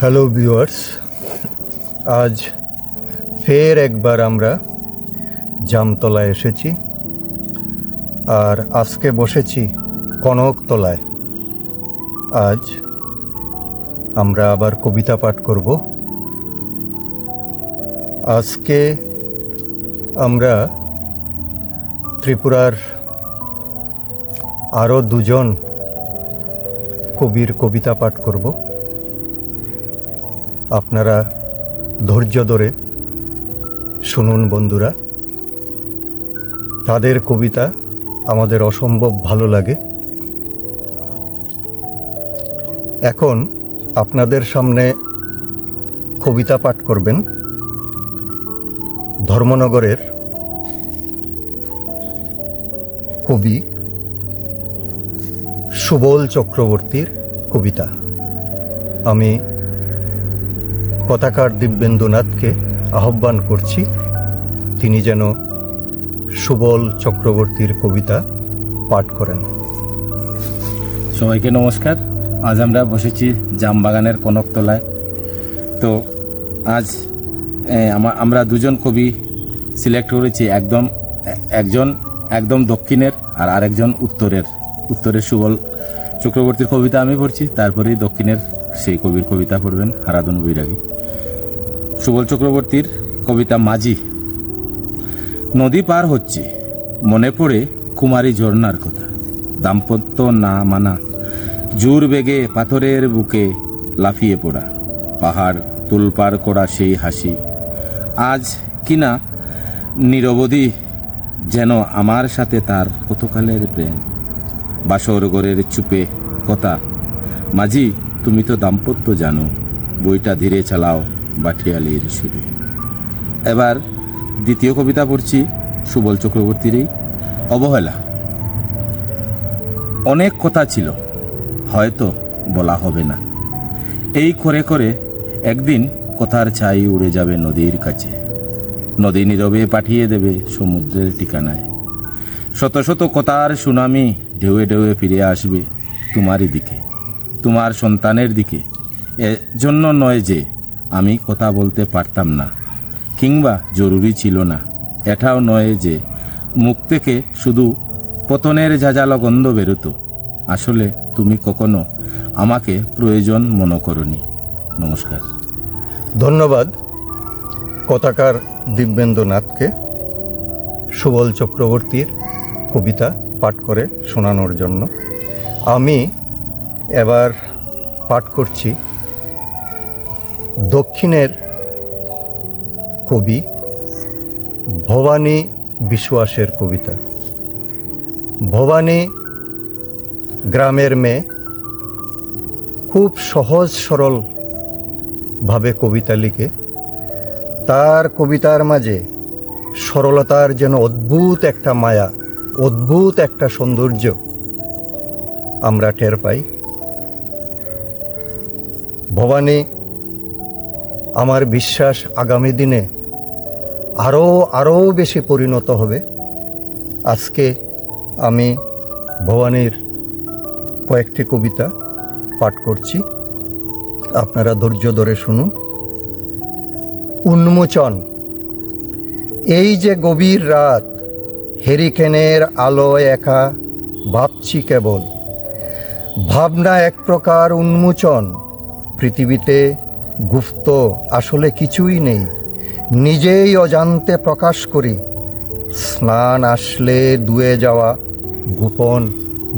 Hello viewers আজ ফের একবার আমরা জামতলায় এসেছি আর আজকে বসেছি কনকতলায় আজ আমরা আবার কবিতা পাঠ করব। আজকে আমরা ত্রিপুরার আরও দুজন কবির কবিতা পাঠ করব। আপনারা ধৈর্য ধরে শুনুন বন্ধুরা। তাদের কবিতা আমাদের অসম্ভব ভালো লাগে। এখন আপনাদের সামনে কবিতা পাঠ করবেন। ধর্মনগরের কবি সুবল চক্রবর্তীর কবিতা। আমি পতাকার দিব্যেন্দুনাথকে আহ্বান করছি, তিনি যেন সুবল চক্রবর্তীর কবিতা পাঠ করেন। সবাইকে নমস্কার। আজ আমরা বসেছি জামবাগানের কনকতলায়। তো আজ আমা- আমরা দুজন কবি সিলেক্ট করেছি, একদম, একজন একদম দক্ষিণের আর আরেকজন উত্তরের। উত্তরের সুবল চক্রবর্তীর কবিতা আমি পড়ছি, তারপরেই দক্ষিণের সেই কবির কবিতা পড়বেন হারাদন বৈরাগী। সুবল চক্রবর্তীর কবিতা মাঝি। নদী পার হচ্ছে, মনে পড়ে কুমারী ঝর্ণার কথা। দাম্পত্য না মানা, জোর বেগে পাথরের বুকে লাফিয়ে পড়া। পাহাড় তুলপার করা সেই হাসি, আজ কিনা নিরবধি যেন আমার সাথে তার কতকালের প্রেম। বাসর ঘরের চুপে কথা, মাঝি, তুমি তো দাম্পত্য জানো, বইটা ধীরে চালাও। বাঠিয়ালির সুরে। এবার দ্বিতীয় কবিতা পড়ছি সুবল চক্রবর্তীর এই অবহেলা। অনেক কথা ছিল, হয়তো বলা হবে না। এই করে করে একদিন কথার ছাই উড়ে যাবে নদীর কাছে। নদী নীরবে পাঠিয়ে দেবে সমুদ্রের ঠিকানায়। শত শত কথার সুনামি ঢেউয়ে ঢেউয়ে ফিরে আসবে তোমারই দিকে, তোমার সন্তানের দিকে। এজন্য নয় যে আমি কথা বলতে পারতাম না, কিংবা জরুরি ছিল না। এটাও নয় যে, মুখ থেকে শুধু পতনের ঝাঁঝালো গন্ধ বেরোতো। আসলে তুমি কখনো আমাকে প্রয়োজন মনে করনি। নমস্কার। ধন্যবাদ, কথাকার দিব্যেন্দ্রনাথকে সুবল চক্রবর্তীর কবিতা পাঠ করে শোনানোর জন্য। আমি এবার পাঠ করছি দক্ষিণের কবি ভবানী বিশ্বাসের কবিতা। ভবানী গ্রামের মেয়ে খুব সহজ সরল ভাবে কবিতা লিখে, তার কবিতার মাঝে সরলতার যেন অদ্ভুত একটা মায়া, অদ্ভুত একটা সৌন্দর্য আমরা টের পাই। ভবানী আমার বিশ্বাস আগামী দিনে আরও আরও বেশি পরিণত হবে। আজকে আমি ভবানীর কয়েকটি কবিতা পাঠ করছি। আপনারা ধৈর্য ধরে শুনুন। উন্মোচন। এই যে গভীর রাত, হেরিকেনের আলোয় একা ভাবছি কেবল। ভাবনা এক প্রকার উন্মোচন। পৃথিবীতে গুপ্ত আসলে কিছুই নেই। নিজেই অজান্তে প্রকাশ করি। স্নান আসলে দুয়ে যাওয়া গোপন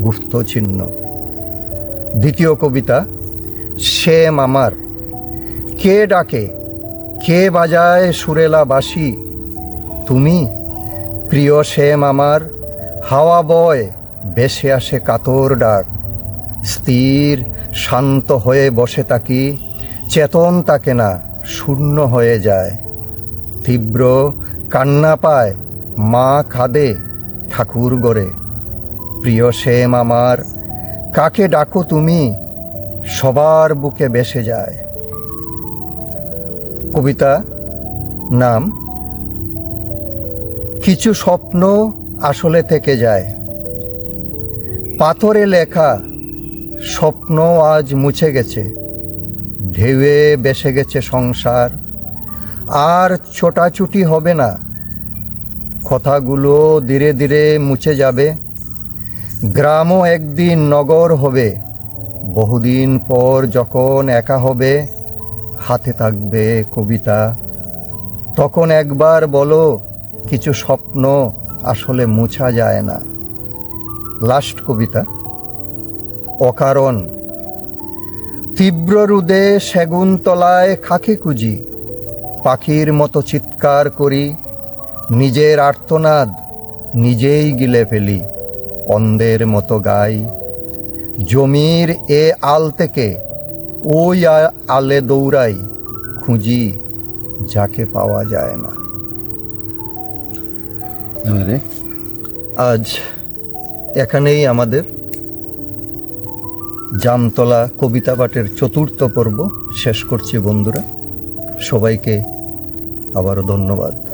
গুপ্ত চিহ্ন। দ্বিতীয় কবিতা, সে মামার। কে ডাকে? কে বাজায় সুরেলা বাসি তুমি, প্রিয় শ্যাম আমার হাওয়া বয় বেশে আসে কাতর ডাক। স্থির, শান্ত হয়ে বসে থাকি চেতন তাকে না শূন্য হয়ে যায়। তীব্র কান্না পায় মা খাদে ঠাকুর গড়ে। প্রিয় শ্যাম আমার, কাকে ডাকো তুমি? সবার বুকে বেসে যায়। কবিতা, নাম, কিছু স্বপ্ন আসলে থেকে যায়। পাথরে লেখা, স্বপ্ন আজ মুছে গেছে। ঢেউয়ে বেসে গেছে সংসার। আর ছোটাছুটি হবে না। কথাগুলো ধীরে ধীরে মুছে যাবে। গ্রামও একদিন নগর হবে। বহুদিন পর যখন একা হবে, হাতে থাকবে কবিতা। তখন একবার বলো, কিছু স্বপ্ন আসলে মুছা যায় না। লাস্ট কবিতা। অকারণ তীব্র রুদে সেগুন তলায় খাকে কুজি পাখির মতো চিৎকার করি নিজের আর্তনাদ নিজেই গিলে ফেলি অন্ধের মতো গাই। জমির এ আল থেকে ওই আলে দৌড়াই খুঁজি যাকে পাওয়া যায় না। আজ এখানেই আমাদের জামতলা কবিতা পাঠের চতুর্থ পর্ব শেষ করছি বন্ধুরা। সবাইকে আবারও ধন্যবাদ।